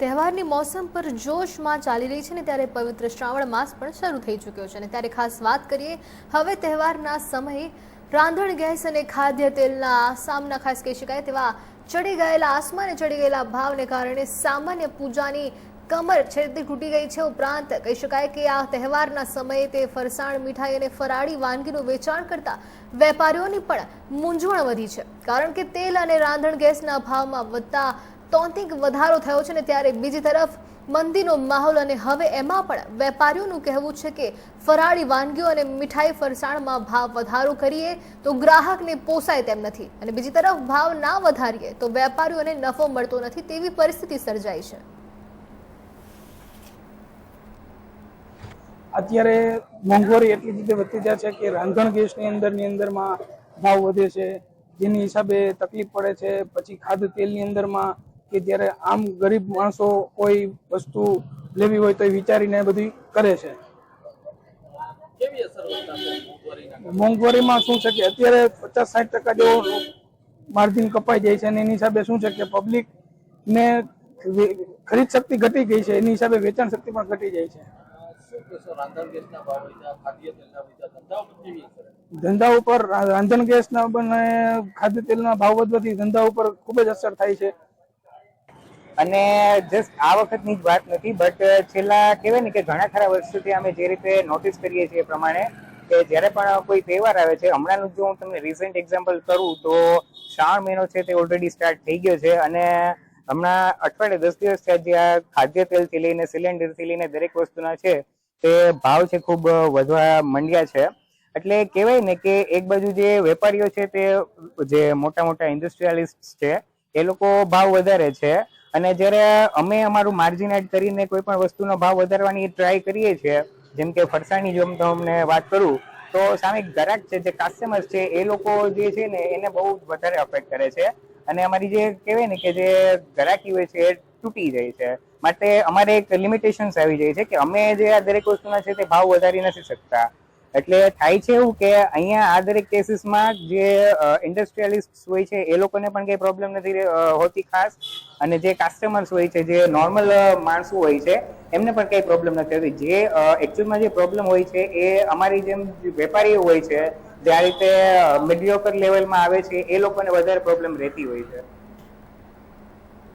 તહેવારની મોસમ પર જોશમાં ચાલી રહી છે ને ત્યારે પવિત્ર શ્રાવણ માસ પણ શરૂ થઈ ચૂક્યો છે. અને ત્યારે ખાસ વાત કરીએ, હવે તહેવારના સમયે રાંધણ, ગેસ અને ખાદ્ય તેલના સામના ખાસ કહી શકાય તેવા ચડી ગયેલા આસમાને ચડી ગયેલા ભાવને કારણે સામાન્ય પૂજાની કમર છે તે તૂટી ગઈ છે. ઉપરાંત કહી શકાય કે આ તહેવારના સમયે તે ફરસાણ, મીઠાઈ અને ફરાળી વાનગીનું વેચાણ કરતા વેપારીઓની પણ મૂંઝવણ વધી છે. કારણ કે તેલ અને રાંધણ, ગેસના ભાવમાં વધતા તોંતિક વધારો થયો છે ને ત્યારે બીજી તરફ મંદીનો માહોલ અને હવે એમાં પણ વેપારીઓનું કહેવું છે કે ફરાળી વાનગીઓ અને મીઠાઈ ફરસાણમાં ભાવ વધારો કરીએ તો ગ્રાહકને પોસાય તેમ નથી. અને બીજી તરફ ભાવ ના વધારીએ તો વેપારીઓને નફો મળતો નથી તેવી પરિસ્થિતિ સર્જાઈ છે. અત્યારે મોંઘવારી એટલી રીતે વધતી જાય છે કે રાંધણ ગેસની અંદરની અંદરમાં ભાવ વધે છે. જેની હિસાબે તકલીફ પડે છે. પછી ખાદ્ય તેલની અંદરમાં કે જ્યારે આમ ગરીબ માણસો કોઈ વસ્તુ લેવી હોય તો એ વિચારીને બધી કરે છે. મોંઘવારીમાં શું છે કે અત્યારે પચાસ સાઠ ટકા જેવો માર્જિન કપાઈ જાય છે અને એની હિસાબે શું છે કે પબ્લિક ને ખરીદ શક્તિ ઘટી ગઈ છે એની હિસાબે વેચાણ શક્તિ પણ ઘટી જાય છે? ધંધા ઉપર રાંધણ ગેસના અને ખાદ્ય તેલના ભાવ વધવાથી ધંધા ઉપર ખૂબ જ અસર થાય છે. અને જસ્ટ આ વખતની જ વાત નથી બટ છેલ્લા કહેવાય ને કે ઘણા ખરા વર્ષોથી અમે જે રીતે નોટિસ કરીએ છીએ એ પ્રમાણે કે જ્યારે પણ કોઈ તહેવાર આવે છે, હમણાંનું જો હું તમને રિસેન્ટ એક્ઝામ્પલ કરું તો શ્રાવણ મહિનો છે તે ઓલરેડી સ્ટાર્ટ થઈ ગયો છે અને હમણાં અઠવાડિયે દસ દિવસ થયા જે આ ખાદ્ય તેલથી લઈને સિલિન્ડરથી લઈને દરેક વસ્તુના છે તે ભાવ છે ખૂબ વધવા માંડ્યા છે. એટલે કહેવાય ને કે એક બાજુ જે વેપારીઓ છે તે જે મોટા મોટા ઇન્ડસ્ટ્રીયાલિસ્ટ છે, એ લોકો ભાવ વધારે છે. અને જ્યારે અમે અમારું માર્જિન એડ કરીને કોઈ પણ વસ્તુનો ભાવ વધારવાની ટ્રાય કરીએ છીએ, જેમ કે ફરસાણની જો તમને વાત કરું, તો સામે ગ્રાહક છે જે કસ્ટમર્સ છે, એ લોકો જે છે ને એને બહુ વધારે અફેક્ટ કરે છે. અને અમારી જે કહેવાય ને કે જે ગ્રાહકી હોય છે, એ તૂટી જાય છે. માટે અમારે એક લિમિટેશન્સ આવી જાય છે કે અમે જે આ દરેક વસ્તુના છે તે ભાવ વધારી નથી શકતા. એટલે થાય છે એવું કે અહીંયા આ દરેક કેસીસમાં જે ઇન્ડસ્ટ્રીયલિસ્ટ હોય છે, એ લોકોને પણ કઈ પ્રોબ્લેમ નથી હોતી ખાસ. અને જે કસ્ટમર્સ હોય છે, જે નોર્મલ માણસો હોય છે, એમને પણ કઈ પ્રોબ્લેમ નથી હોતી. જે એકચ્યુઅલમાં જે પ્રોબ્લેમ હોય છે, એ અમારી જેમ વેપારીઓ હોય છે, જે આ રીતે મીડિયોકર લેવલમાં આવે છે, એ લોકોને વધારે પ્રોબ્લેમ રહેતી હોય છે.